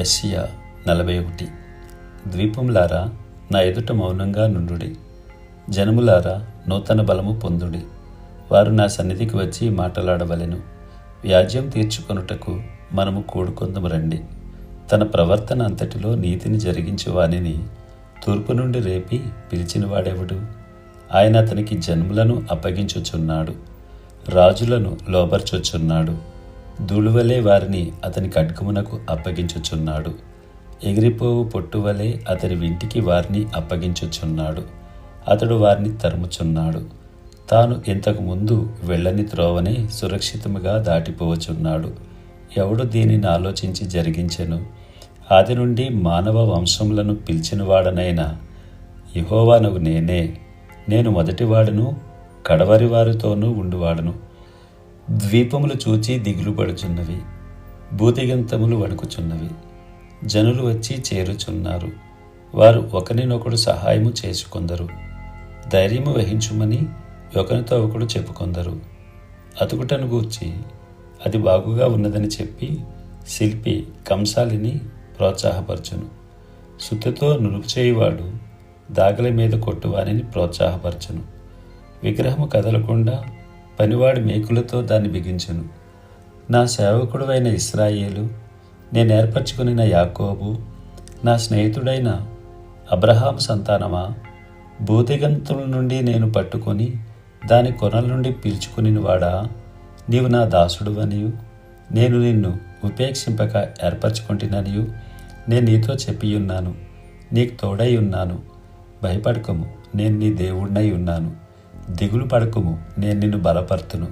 యస్సియా నలభై ఒకటి. ద్వీపములారా నా ఎదుట మౌనంగా నుండుడి. జనములారా నూతన బలము పొందుడి. వారు నా సన్నిధికి వచ్చి మాటలాడవలెను. వ్యాజ్యం తీర్చుకొనుటకు మనము కూడుకొందము రండి. తన ప్రవర్తన అంతటిలో నీతిని జరిగించు వానిని తూర్పు నుండి రేపి పిలిచినవాడెవడు ఆయన అతనికి జన్ములను అప్పగించుచున్నాడు. రాజులను లోబర్చుచున్నాడు. ధూళువలే వారిని అతని ఖడ్గమునకు అప్పగించుచున్నాడు. ఎగిరిపోవు పొట్టువలే అతని వింటికి వారిని అప్పగించుచున్నాడు. అతడు వారిని తరుముచున్నాడు. తాను ఇంతకు ముందు వెళ్ళని త్రోవనే సురక్షితముగా దాటిపోవచున్నాడు. ఎవడు దీనిని ఆలోచించి జరిగించెను? ఆది నుండి మానవ వంశములను పిలిచినవాడనైనా యహోవానవు నేనే. నేను మొదటివాడును కడవరి వారితోనూ ఉండువాడును. ద్వీపములు చూచి దిగులు పడుచున్నవి భూతిగంతములు వణుకుచున్నవి. జనులు వచ్చి చేరుచున్నారు. వారు ఒకరినొకడు సహాయము చేసుకొందరు. ధైర్యము వహించుమని ఒకరితో ఒకడు చెప్పుకొందరు. అతుకుటను గూర్చి అది బాగుగా ఉన్నదని చెప్పి శిల్పి కంసాలిని ప్రోత్సాహపరచును. సుత్తితో నులుపు చేయువాడు దాగల మీద కొట్టువారిని ప్రోత్సాహపరచును. విగ్రహము కదలకుండా పనివాడి మేకులతో దాన్ని బిగించను. నా సేవకుడువైన ఇస్రాయేలు నేను ఏర్పరచుకుని నా యాకోబు నా స్నేహితుడైన అబ్రహాం సంతానమా భూతిగంతుల నుండి నేను పట్టుకొని దాని కొనల నుండి పీల్చుకుని వాడా నీవు నా దాసుడువనియు నేను నిన్ను ఉపేక్షింపక ఏర్పరచుకుంటున్నానియు నేను నీతో చెప్పియున్నాను నీకు తోడై ఉన్నాను. భయపడకము నేను నీ దేవుడినై ఉన్నాను. దిగులు పడకము నేను నిన్ను బలపరుతును.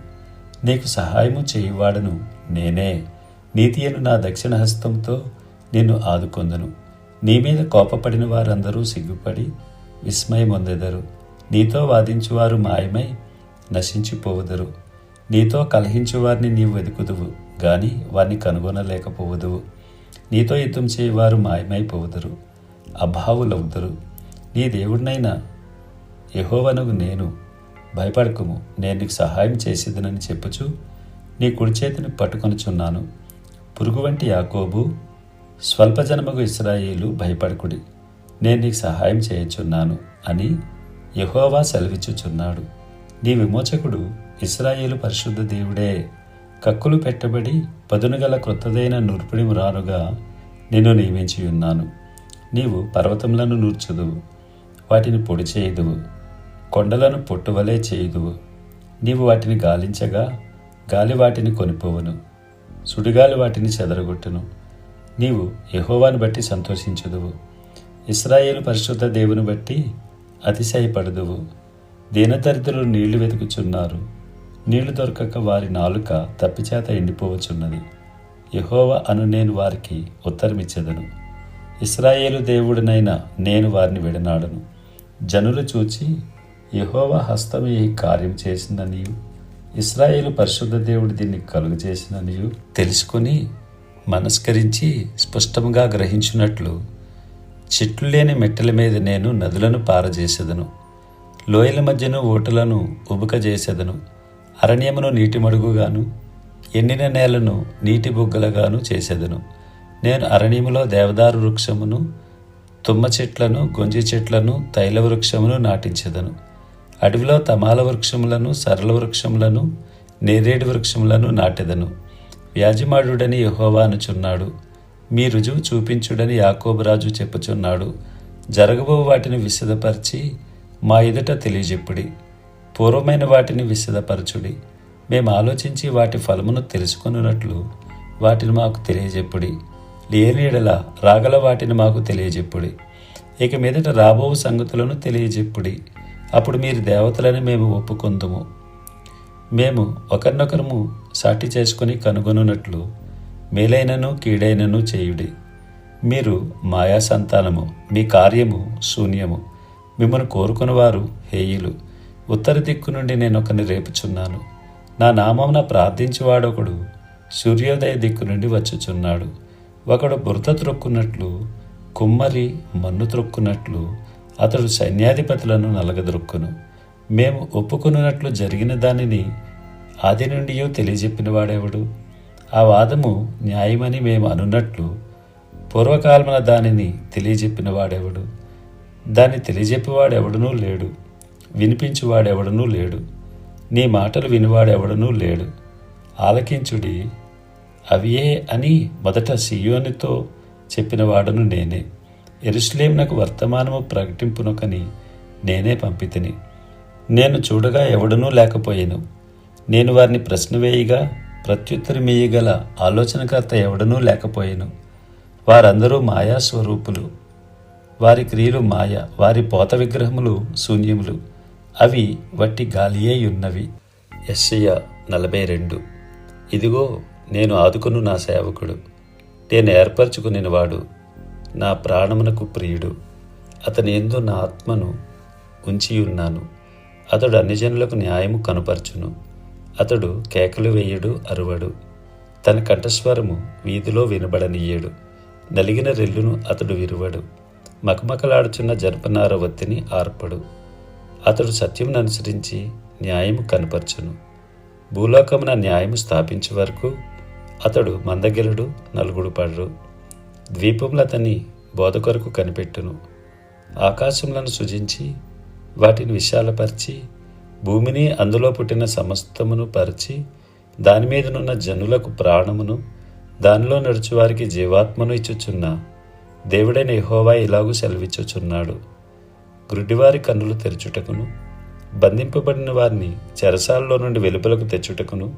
నీకు సహాయము చేయువాడను నేనే. నీతియను నా దక్షిణ హస్తంతో నిన్ను ఆదుకొందును. నీ మీద కోపపడిన వారందరూ సిగ్గుపడి విస్మయమొందెదరు. నీతో వాదించువారు మాయమై నశించిపోవుదరు. నీతో కలహించువారిని నీవు వెతుకుదువు గాని వారిని కనుగొనలేకపోవదువు. నీతో యుద్ధం చేయవారు మాయమైపోవుదరు అభావులవుదరు. నీ దేవుడినైనా యహోవనగు నేను భయపడకుము. నేను నీకు సహాయం చేసేదనని చెప్పుచు నీ కుడి చేతిని పట్టుకొనుచున్నాను. పురుగు వంటి యాకోబు స్వల్పజనమగు ఇస్రాయేలు భయపడకుడి. నేను నీకు సహాయం చేయుచున్నాను అని యహోవా సెలవిచ్చుచున్నాడు. నీ విమోచకుడు ఇస్రాయేలు పరిశుద్ధ దేవుడే. కక్కులు పెట్టబడి పదునుగల క్రొత్తదైన నూర్పిడి మురారుగా నిన్ను నియమించి ఉన్నాను నీవు పర్వతములను నూర్చుదువు. వాటిని పొడి చేయుదువు. కొండలను పొట్టువలే చేయుదువు. నీవు వాటిని గాలించగా గాలి వాటిని కొనిపోవును. సుడిగాలి వాటిని చెదరగొట్టును. నీవు యహోవాను బట్టి సంతోషించుదువు. ఇస్రాయేలు పరిశుద్ధ దేవుని బట్టి అతిశయపడదువు. దీనదరిద్రులు నీళ్ళు వెతుకుచున్నారు. నీళ్ళు దొరకక వారి నాలుక తప్పిచేత ఎండిపోవచున్నది యహోవ అను నేను వారికి ఉత్తరమిచ్చెదను. ఇస్రాయేలు దేవుడినైనా నేను వారిని విడనాడను. జనులు చూచి యహోవ హస్తమే ఈ కార్యం చేసిందనియు ఇస్రాయేలు పరిశుద్ధ దేవుడు దీన్ని కలుగు చేసిననియు తెలుసుకుని మనస్కరించి స్పష్టంగా గ్రహించినట్లు చెట్లు లేని మెట్టల మీద నేను నదులను పారజేసేదను. లోయల మధ్యను ఓటులను ఉబుకజేసేదను. అరణ్యమును నీటి మడుగుగాను ఎండిన నేలను నీటి బుగ్గలుగాను చేసేదను. నేను అరణ్యములో దేవదారు వృక్షమును తుమ్మ చెట్లను గొంజి చెట్లను తైల వృక్షమును నాటించెదను. అడవిలో తమాల వృక్షములను సరళ వృక్షములను నేరేడు వృక్షములను నాటెదను. వ్యాజిమాడుడని యహోవా అనుచున్నాడు. మీ రుజువు చూపించుడని యాకోబరాజు చెప్పుచున్నాడు. జరగబో వాటిని విశదపరిచి మా ఎదుట తెలియజెప్పుడి. పూర్వమైన వాటిని విశదపరచుడి. మేము ఆలోచించి వాటి ఫలమును తెలుసుకున్నట్లు వాటిని మాకు తెలియజెప్పుడి. లేనిడల రాగల వాటిని మాకు తెలియజెప్పుడి. ఇక మీదట రాబో సంగతులను తెలియజెప్పుడి. అప్పుడు మీరు దేవతలని మేము ఒప్పుకుందుము. మేము ఒకరినొకరము సాటి చేసుకుని కనుగొనున్నట్లు మేలైనను కీడైనను చేయుడి. మీరు మాయా సంతానము మీ కార్యము శూన్యము. మిమ్మల్ని కోరుకున్నవారు హేయులు. ఉత్తర దిక్కు నుండి నేను ఒకరిని రేపుచున్నాను. నా నామమున ప్రార్థించేవాడొకడు సూర్యోదయ దిక్కు నుండి వచ్చుచున్నాడు. ఒకడు బురద త్రొక్కున్నట్లు కుమ్మరి మన్ను త్రొక్కున్నట్లు అతడు సైన్యాధిపతులను నలగదొరుక్కును మేము ఒప్పుకున్నట్లు జరిగిన దానిని ఆది నుండియో తెలియజెప్పిన వాడెవడు? ఆ వాదము న్యాయమని మేము అనున్నట్లు పూర్వకాలమున దానిని తెలియజెప్పిన వాడెవడు? దాన్ని తెలియజెప్పేవాడెవడనూ లేడు. వినిపించువాడెవడనూ లేడు. నీ మాటలు వినివాడెవడనూ లేడు. ఆలకించుడి అవియే అని మొదట సియోనితో చెప్పినవాడను నేనే. ఎరుస్లేమునకు వర్తమానము ప్రకటింపునొకని నేనే పంపితిని. నేను చూడగా ఎవడనూ లేకపోయాను. నేను వారిని ప్రశ్న వేయగా ప్రత్యుత్తరమేయగల ఆలోచనకర్త ఎవడనూ లేకపోయాను. వారందరూ మాయా స్వరూపులు వారి క్రియలు మాయ వారి పోత విగ్రహములు శూన్యములు. అవి వట్టి గాలియే ఉన్నవి. ఎస్ఐ నలభై రెండు. ఇదిగో నేను ఆదుకును నా సేవకుడు. నేను ఏర్పరచుకునేవాడు నా ప్రాణమునకు ప్రియుడు. అతని ఎందు నా ఆత్మను ఉంచి ఉన్నాను అతడు అన్నిజనులకు న్యాయము కనుపరచును. అతడు కేకలు వేయడు అరువడు. తన కంఠస్వరము వీధిలో వినబడనీయడు. నలిగిన రెల్లును అతడు విరువడు. మకమకలాడుచున్న జనపనార వత్తిని ఆర్పడు. అతడు సత్యమును అనుసరించి న్యాయము కనపరచును. భూలోకమున న్యాయము స్థాపించే వరకు అతడు మందగిలుడు నలుగుడు పడరు ద్వీపములు అతని బోధ కొరకు కనిపెట్టును. ఆకాశములను సృజించి వాటిని విశాలపరిచి భూమిని అందులో పుట్టిన సమస్తమును పరిచి దాని మీదనున్న జనులకు ప్రాణమును దానిలో నడుచువారికి జీవాత్మను ఇచ్చుచున్న దేవుడైన ఎహోవా ఇలాగూ సెలవిచ్చుచున్నాడు. గుడ్డివారి కన్నులు తెరచుటకును బంధింపబడిన వారిని చెరసాలలో నుండి వెలుపలకు తెచ్చుటకును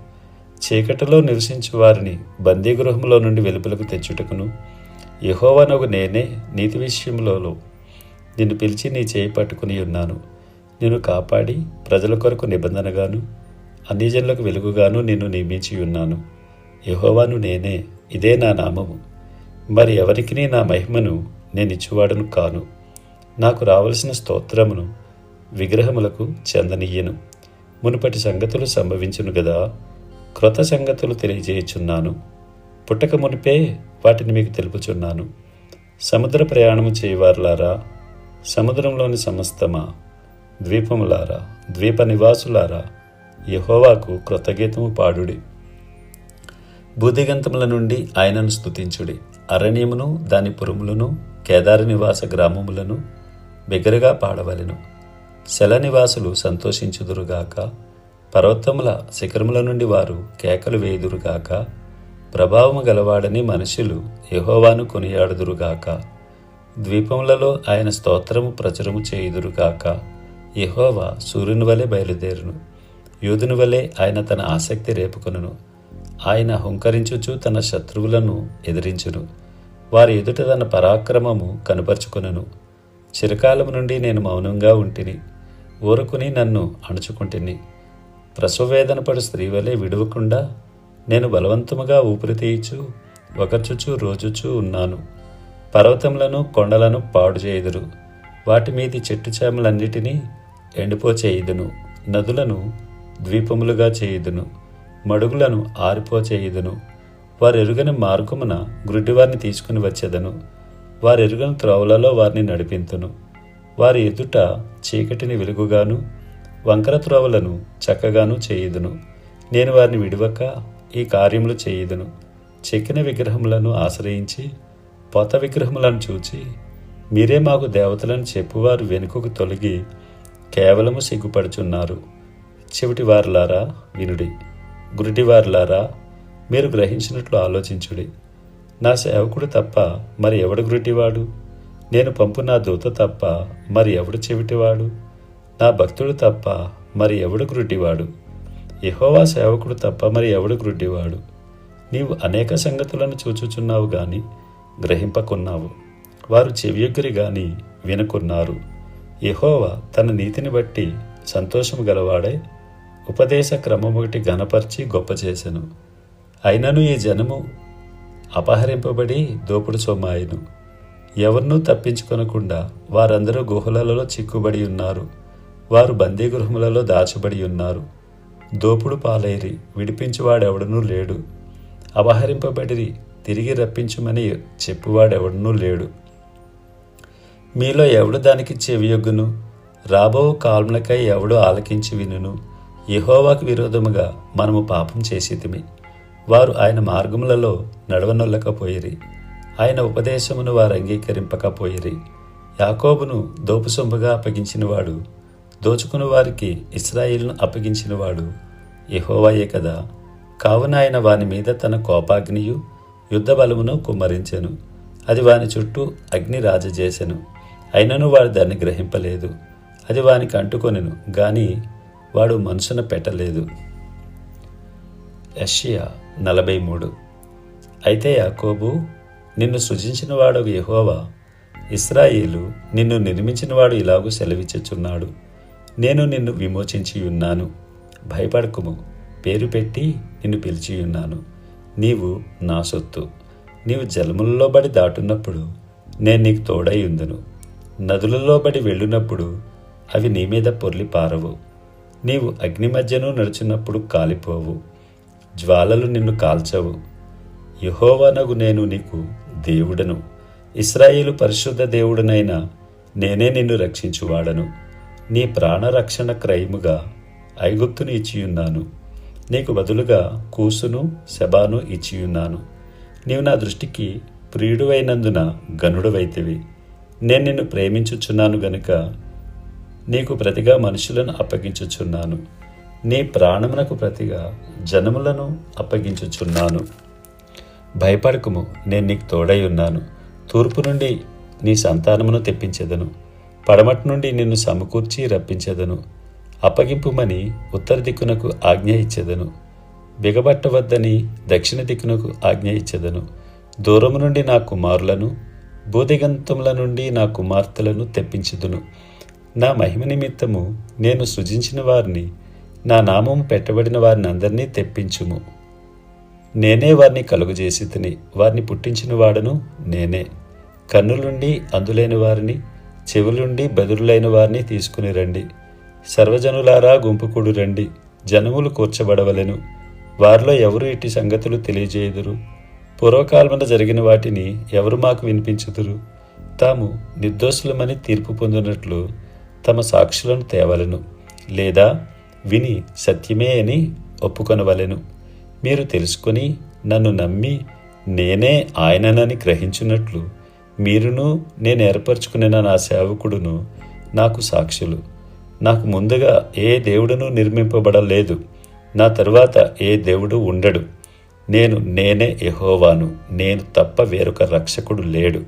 చీకటిలో నివసించు వారిని బందీగృహంలో నుండి వెలుపలకు తెచ్చుటకును యహోవనగు నేనే నీతి విషయంలో నిన్ను పిలిచి నీ చేయి పట్టుకుని ఉన్నాను. నిన్ను కాపాడి ప్రజల కొరకు నిబంధనగాను అన్నిజనులకు వెలుగుగాను నిన్ను నియమించి ఉన్నాను. యహోవాను నేనే ఇదే నా నామము. మరి ఎవరికి నా మహిమను నేను ఇచ్చువాడను కాను. నాకు రావలసిన స్తోత్రమును విగ్రహములకు చెందనీయను. మునుపటి సంగతులు సంభవించును గదా. క్రొత్త సంగతులు తెలియజేయుచున్నాను. పుట్టక మునిపే వాటిని మీకు తెలుపుచున్నాను. సముద్ర ప్రయాణము చేయవారులారా? సముద్రంలోని సమస్తమా? ద్వీపములారా? ద్వీప నివాసులారా? యహోవాకు కృతగీతము పాడుడి. భూదిగంతముల నుండి ఆయనను స్తుతించుడి. అరణ్యమును దాని పురములను కేదార నివాస గ్రామములను బిగ్గరగా పాడవలెను. శల నివాసులు సంతోషించుదురుగాక. పర్వతముల శిఖరముల నుండి వారు కేకలు వేయుదురుగాక. ప్రభావము గలవాడని మనుషులు యహోవాను కొనియాడుదురుగాక. ద్వీపములలో ఆయన స్తోత్రము ప్రచురము చేయుదురుగాక. యహోవా సూర్యుని వలె బయలుదేరును. యూదుని వలె ఆయన తన ఆసక్తి రేపుకొనును. ఆయన హుంకరించుచు తన శత్రువులను ఎదిరించును. వారి ఎదుట తన పరాక్రమము కనుపరుచుకొనును. చిరకాలం నుండి నేను మౌనంగా ఉంటిని. ఊరుకుని నన్ను అణుచుకుంటుని. ప్రసవవేదన పడు స్త్రీ వలె విడవకుండా నేను బలవంతముగా ఊపిరి తీయచు ఒకచుచు రోజుచు ఉన్నాను. పర్వతములను కొండలను పాడు చేయుదురు. వాటి మీది చెట్టు చేమలన్నిటినీ ఎండిపోచేయుదును. నదులను ద్వీపములుగా చేయుదును. మడుగులను ఆరిపోచేయుదును. వారెరుగని మార్గమున గుడ్డివారిని తీసుకుని వచ్చేదను. వారెరుగని త్రోవలలో వారిని నడిపింతును. వారి ఎదుట చీకటిని వెలుగుగాను వంకర త్రోవలను చక్కగాను చేయుదును. నేను వారిని విడివక ఈ కార్యములు చేయుదును. చెక్కిన విగ్రహములను ఆశ్రయించి పొత విగ్రహములను చూచి మీరే మాకు దేవతలను చెప్పువారు వెనుకకు తొలగి కేవలము సిగ్గుపడుచున్నారు. చెవిటి వారులారా వినుడి. గురిటివారులారా మీరు గ్రహించినట్లు ఆలోచించుడి. నా సేవకుడు తప్ప మరి ఎవడు గురిటివాడు? నేను పంపు నా దూత తప్ప మరి ఎవడు చెవిటివాడు? నా భక్తుడు తప్ప మరి ఎవడు గురుటివాడు? యహోవా సేవకుడు తప్ప మరి ఎవడు గ్రుడ్డివాడు? నీవు అనేక సంగతులను చూచుచున్నావు గాని గ్రహింపకున్నావు. వారు చెవియొగ్గరి గాని వినుకున్నారు. యహోవా తన నీతిని బట్టి సంతోషము గలవాడై ఉపదేశ క్రమమొకటి గనపరిచి గొప్ప చేసెను. అయినను ఈ జనము అపహరింపబడి దోపుడు సొమ్మాయిను ఎవరినూ తప్పించుకొనకుండా వారందరూ గుహలలో చిక్కుబడి ఉన్నారు. వారు బందీగృహములలో దాచబడి ఉన్నారు. దోపుడు పాలైరి విడిపించువాడెవడనూ లేడు. అపహరింపబడిరి తిరిగి రప్పించుమని చెప్పువాడెవడనూ లేడు. మీలో ఎవడు దానికి చెవియొగ్గును? రాబో కాల్ములకై ఎవడు ఆలకించి వినును? యహోవాకు విరోధముగా మనము పాపం చేసేదిమి వారు ఆయన మార్గములలో నడవనొల్లకపోయిరి. ఆయన ఉపదేశమును వారు అంగీకరింపకపోయిరి. యాకోబును దోపుసొంబగా అప్పగించినవాడు దోచుకుని వారికి ఇస్రాయిల్ను అప్పగించినవాడు యహోవాయే కదా. కావున ఆయన వాని మీద తన కోపాగ్నియు యుద్ధ బలమును కుమ్మరించెను. అది వాని చుట్టూ అగ్ని రాజజేసెను అయినను వాడు దాన్ని గ్రహింపలేదు. అది వానికి అంటుకొనెను గాని వాడు మనసున పెట్టలేదు. యషియా నలభై మూడు అయితే యాకోబు నిన్ను సృజించినవాడు యహోవా ఇస్రాయేలు నిన్ను నిర్మించినవాడు ఇలాగూ సెలవిచ్చుచున్నాడు. నేను నిన్ను విమోచించి ఉన్నాను. భయపడకుము. పేరు పెట్టి నిన్ను పిలిచి ఉన్నాను. నీవు నా సొత్తు. నీవు జలములలో బడి దాటున్నప్పుడు నేను నీకు తోడై ఉందును. నదులలో బడి వెళ్ళునప్పుడు అవి నీ మీద పొర్లి పారవు. నీవు అగ్ని మధ్యను నడుచున్నప్పుడు కాలిపోవు. జ్వాలలు నిన్ను కాల్చవు. యహోవనగు నేను నీకు దేవుడను. ఇస్రాయేలు పరిశుద్ధ దేవుడనైన నేనే నిన్ను రక్షించువాడను. నీ ప్రాణరక్షణ క్రయముగా ఐగుప్తును ఇచ్చియున్నాను. నీకు బదులుగా కూసును శబాను ఇచ్చియున్నాను. నీవు నా దృష్టికి ప్రియుడువైనందున గనుడవైతివి నేను నిన్ను ప్రేమించుచున్నాను గనుక నీకు ప్రతిగా మనుషులను అప్పగించుచున్నాను. నీ ప్రాణమునకు ప్రతిగా జనములను అప్పగించుచున్నాను. భయపడకుము నేను నీకు తోడై ఉన్నాను. తూర్పు నుండి నీ సంతానమును తెప్పించెదను. పడమటి నుండి నిన్ను సమకూర్చి రప్పించెదను. అప్పగింపుమని ఉత్తర దిక్కునకు ఆజ్ఞ ఇచ్చేదను. బిగబట్టవద్దని దక్షిణ దిక్కునకు ఆజ్ఞ ఇచ్చేదను. దూరము నుండి నా కుమారులను భూదిగంతముల నుండి నా కుమార్తెలను తెప్పించుదును. నా మహిమ నిమిత్తము నేను సృజించిన వారిని నా నామం పెట్టబడిన వారిని అందరినీ తెప్పించుము. నేనే వారిని కలుగుజేసి తిని వారిని పుట్టించిన వాడను నేనే. కన్నులుండి అందులేని వారిని చెవులుండి బెదురులైన వారిని తీసుకుని రండి. సర్వజనులారా గుంపుకూడు రండి. జనములు కూర్చబడవలెను. వారిలో ఎవరు ఇట్టి సంగతులు తెలియజేయుదురు? పూర్వకాలమున జరిగిన వాటిని ఎవరు మాకు వినిపించుదురు? తాము నిర్దోషులమని తీర్పు పొందినట్లు తమ సాక్షులను తేవలను. లేదా విని సత్యమే అని ఒప్పుకొనవలెను. మీరు తెలుసుకొని నన్ను నమ్మి నేనే ఆయననని గ్రహించున్నట్లు మీరును నేను ఏర్పరచుకున్న నా సేవకుడును నాకు సాక్షులు. నాకు ముందుగా ఏ దేవుడును నిర్మింపబడలేదు. నా తరువాత ఏ దేవుడు ఉండడు. నేను నేనే యహోవాను. నేను తప్ప వేరొక రక్షకుడు లేడు.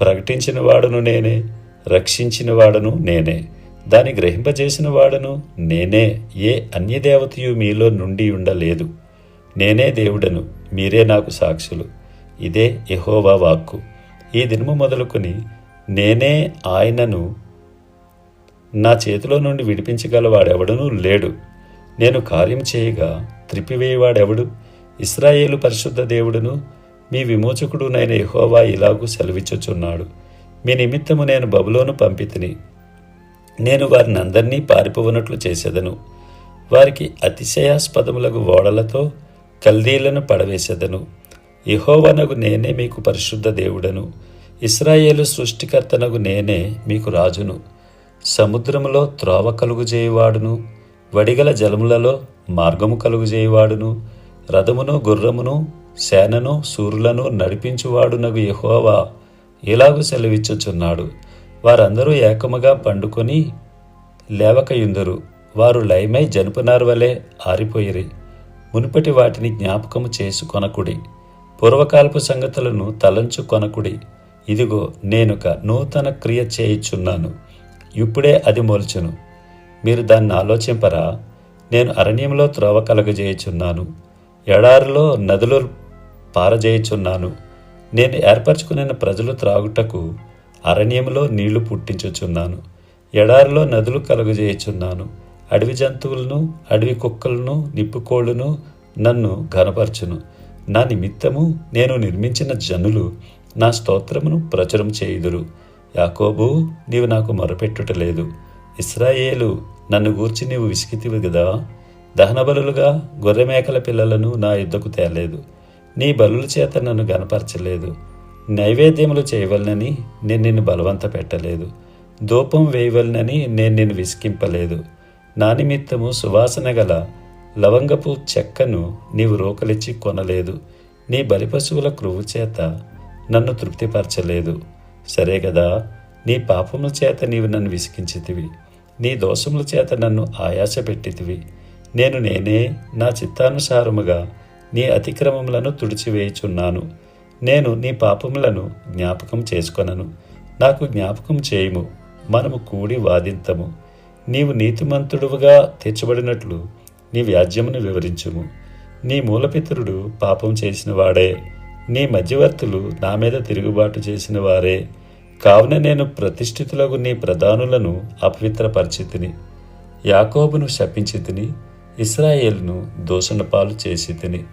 ప్రకటించిన వాడును నేనే రక్షించిన వాడను నేనే. దాన్ని గ్రహింపజేసిన వాడను నేనే. ఏ అన్యదేవతయు మీలో నుండి ఉండలేదు. నేనే దేవుడను మీరే నాకు సాక్షులు. ఇదే యహోవా వాక్కు. ఈ దినము మొదలుకొని నేనే ఆయనను నా చేతిలో నుండి విడిపించగలవాడెవడనూ లేడు. నేను కార్యం చేయగా త్రిప్పివేయవాడెవడు? ఇస్రాయేలు పరిశుద్ధ దేవుడును మీ విమోచకుడునైన యహోవా ఇలాగూ సెలవిచ్చుచున్నాడు. మీ నిమిత్తము నేను బబులోను పంపితిని. నేను వారిని అందరినీ పారిపోవనట్లు చేసేదను. వారికి అతిశయాస్పదములకు ఓడలతో కల్దీలను పడవేసేదను. ఇహోవనగు నేనే మీకు పరిశుద్ధ దేవుడను. ఇస్రాయేలు సృష్టికర్తనగు నేనే మీకు రాజును. సముద్రములో త్రోవ కలుగుజేయువాడును వడిగల జలములలో మార్గము కలుగుజేయువాడును రథమును గుర్రమును సేనను సూర్యులను నడిపించువాడునగు యహోవా ఇలాగు సెలవిచ్చుచున్నాడు. వారందరూ ఏకముగా పండుకొని లేవకయుందరు. వారు లయమై జనుపునారు వలె ఆరిపోయిరి. మునుపటి వాటిని జ్ఞాపకము చేసుకొనకుడి. పూర్వకాలపు సంగతులను తలంచు కొనకుడి ఇదిగో నేనుక నూతన క్రియ చేయుచున్నాను. ఇప్పుడే అది మొలుచును. మీరు దాన్ని ఆలోచింపరా? నేను అరణ్యంలో త్రోవ కలగజేయుచున్నాను. ఎడారిలో నదులు పారజేయుచున్నాను. నేను ఏర్పరచుకున్న ప్రజలు త్రాగుటకు అరణ్యంలో నీళ్ళు పుట్టించుచున్నాను. ఎడారిలో నదులు కలుగజేయుచున్నాను. అడవి జంతువులను అడవి కుక్కలను నిప్పుకోళ్ళను నన్ను ఘనపరచును. నా నిమిత్తము నేను నిర్మించిన జనులు నా స్తోత్రమును ప్రచురం చేయుదురు. యాకోబు నీవు నాకు మొరపెట్టుటలేదు. ఇస్రాయేలు నన్ను గూర్చి నీవు విసిగితివి కదా దహనబలులుగా గొర్రెమేకల పిల్లలను నా యుద్ధకు తేలేదు. నీ బలుల చేత నన్ను గనపరచలేదు. నైవేద్యములు చేయవలనని నేను నిన్ను బలవంత పెట్టలేదు. ధూపం వేయవలనని నేను నిన్ను విసికింపలేదు నా నిమిత్తము సువాసన గల లవంగపు చెక్కను నీవు రోకలిచ్చి కొనలేదు. నీ బలిపశువుల క్రువు చేత నన్ను తృప్తిపరచలేదు. సరే కదా నీ పాపముల చేత నీవు నన్ను విసిగించితివి. నీ దోషముల చేత నన్ను ఆయాస పెట్టితివి. నేను నేనే నా చిత్తానుసారముగా నీ అతిక్రమములను తుడిచివేయుచున్నాను. నేను నీ పాపములను జ్ఞాపకం చేసుకొనను. నాకు జ్ఞాపకం చేయము. మనము కూడి వాదింతము. నీవు నీతిమంతుడుగా తెచ్చబడినట్లు నీ వ్యాజ్యమును వివరించుము. నీ మూలపితరుడు పాపం చేసిన వాడే. నీ మధ్యవర్తులు నా మీద తిరుగుబాటు చేసిన వారే. కావున నేను ప్రతిష్ఠితులకు నీ ప్రధానులను అపవిత్రపరిచితిని. యాకోబును శపించితిని ఇస్రాయేల్ను దోషణ పాలు చేసి తిని